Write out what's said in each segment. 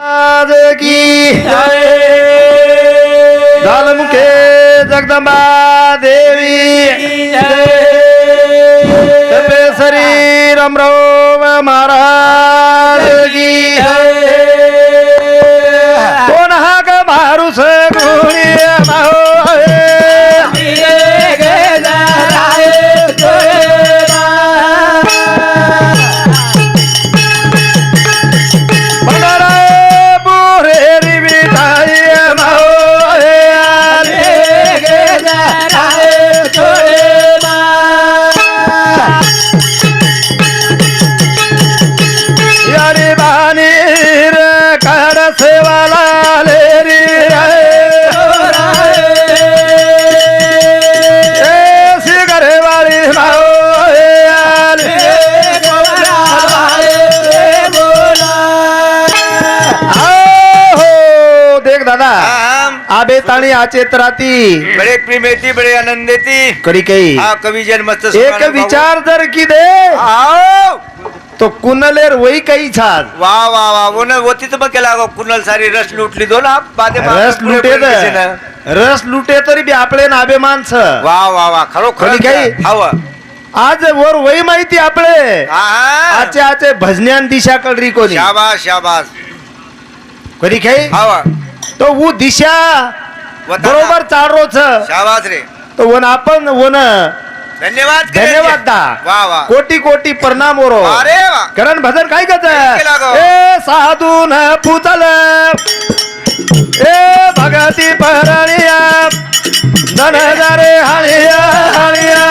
आज की झालमुखे जगदंबा देवी। तपेसरी रमराव महाराज की। आबे ताणी आचेत राती बड़े प्रेम येती बड़े आनंद येती कडी काही। हा कवी जन मस्त एक विचार जर की दे. तो कुनलेर वही काही छान। वा वा वा वो तर मग केला गो कुणाल सारी रस लुटली दो ना बादे रस लुटे. रस लुटे तरी बी आपले नाबे माणसं वा वा वा खरोखर काही? हवा आज वर वही माहिती आपले। आचे आचे भजन्यान दिशा कळरी कोणी शाबास शाबास। कधी काही। हवा तो ऊ दिशा. बरोबर चारोच शाबास रे. तो वन आपण वन. धन्यवाद करे. धन्यवाद दा. वा वा. कोटी कोटी प्रणाम ओरो अरे वा. करण भजन काय करत केला गो? ए साधू न पुतल ए भगती परणिया धन जरे हळिया हळिया.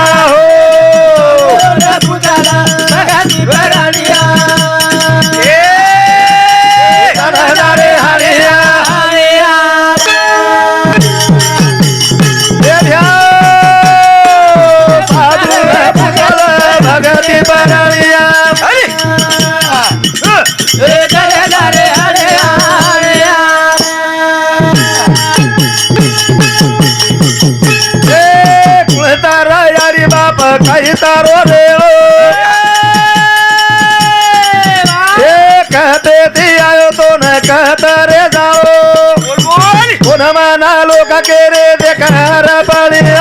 भगती परणिया अरे. ए कुळतारा यारी बाप काही तारो रेळो कहते ती आयो तो न कहत रे जाओ बोल बोल कोण माना लोक के रे बळी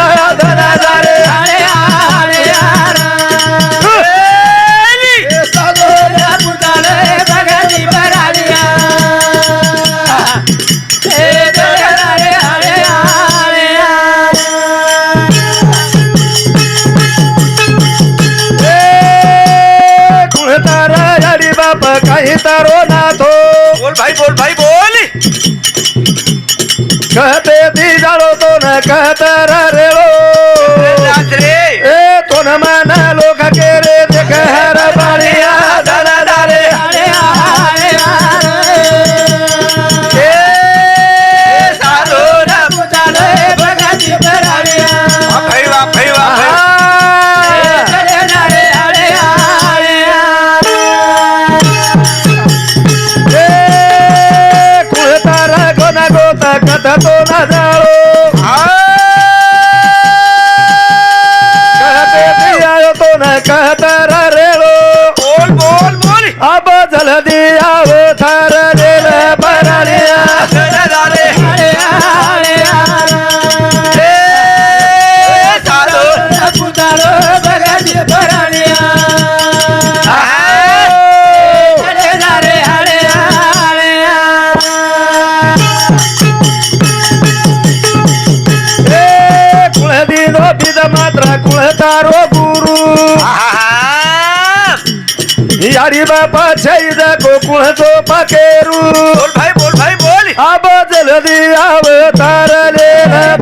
काही तारो नाथो बोल भाई बोल अब. ए साधू ए कुळदिनो बिद मात्र कुळतारो गुरु। यारी बापा छैद गोकुळ जो पाकेरू बोल भाई बोल भाई बोल अब जलदी अवतार रेल परळिया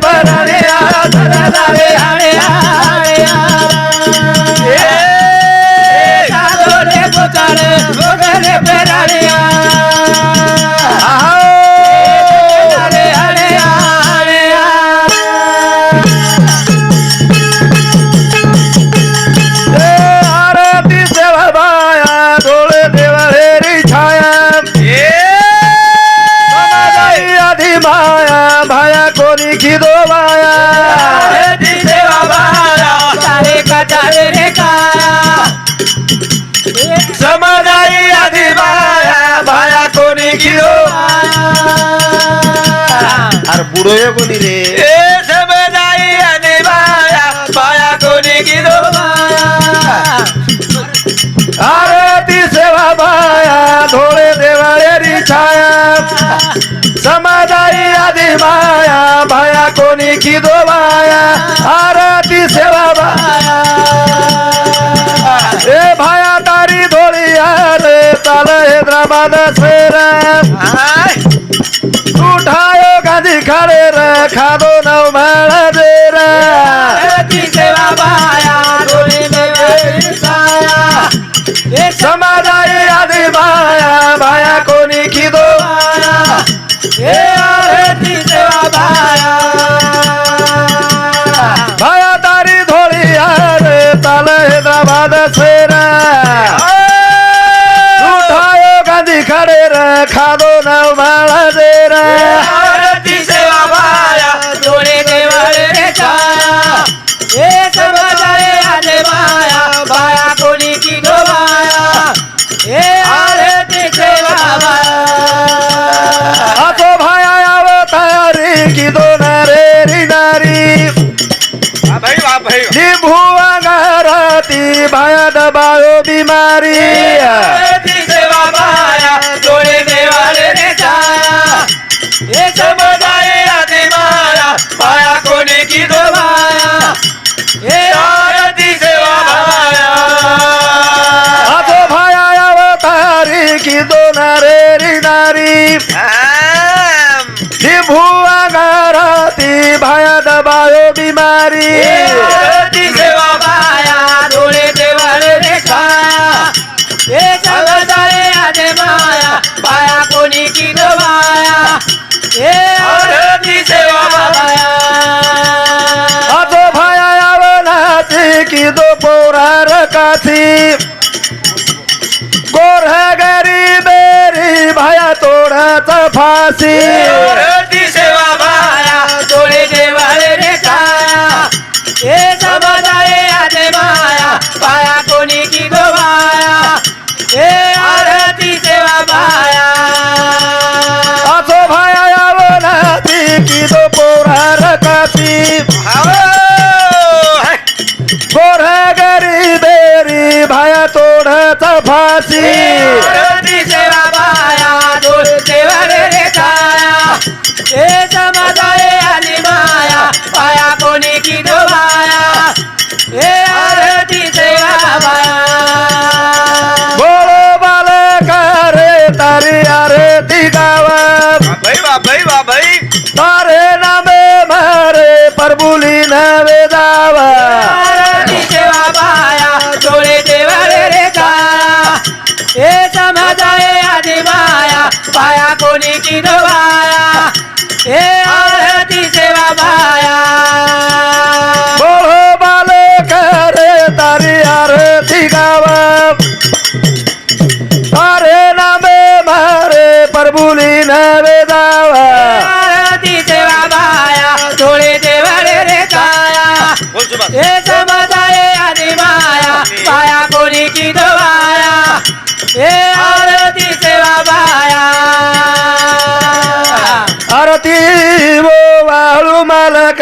समाजाई आधी बाया बाया कोणी किलो আর বুড়ো কোনি রে এ समाजाई आधी बाया बाया कोणी किलो अरे ती सेवा माया धोळे देवाळेरी छाया. समाजाई आधी माया बाया कोणी किलो माया अरे ती सेवा हैदराबाद सेरा उठायो गांधी खड़े रे खादो नव माळा देरा। सेवा बाया कोणी समाजाई आधी माया बाया कोणी खिदो ए आरती सेवा बाया भाया तारी धोळी आरे चाल हैदराबाद सेरा खड़े रे खादो नव माळा देरा. आरती सेवा बाया डोळे देवाळे रे छाया ए समाजाए आले बाया बाया कोणी की गो बाया ए आरती सेवा बाया आतो भाया याव तयारी की दोन रे रिनारी भाई वा भाई निभू अंगाराती भाया दबायो बिमारी. निभू अंगाराती भाया दबायो बिमारी सेवा बाया डोळे देवाळे रे छाया ए चालताळे आजे माया बाया कोणी की ग बाया ए आरती सेवा बाया आतो भाया याव नाती की दो पोरार काथी गोर भाया तोडाचा फासी. सेवा बाया डोळे देवाळे रे छाया ए कोणी की لك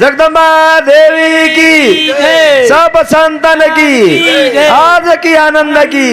जगदम्बा देवी की सब संतन की. आज की आनंद की।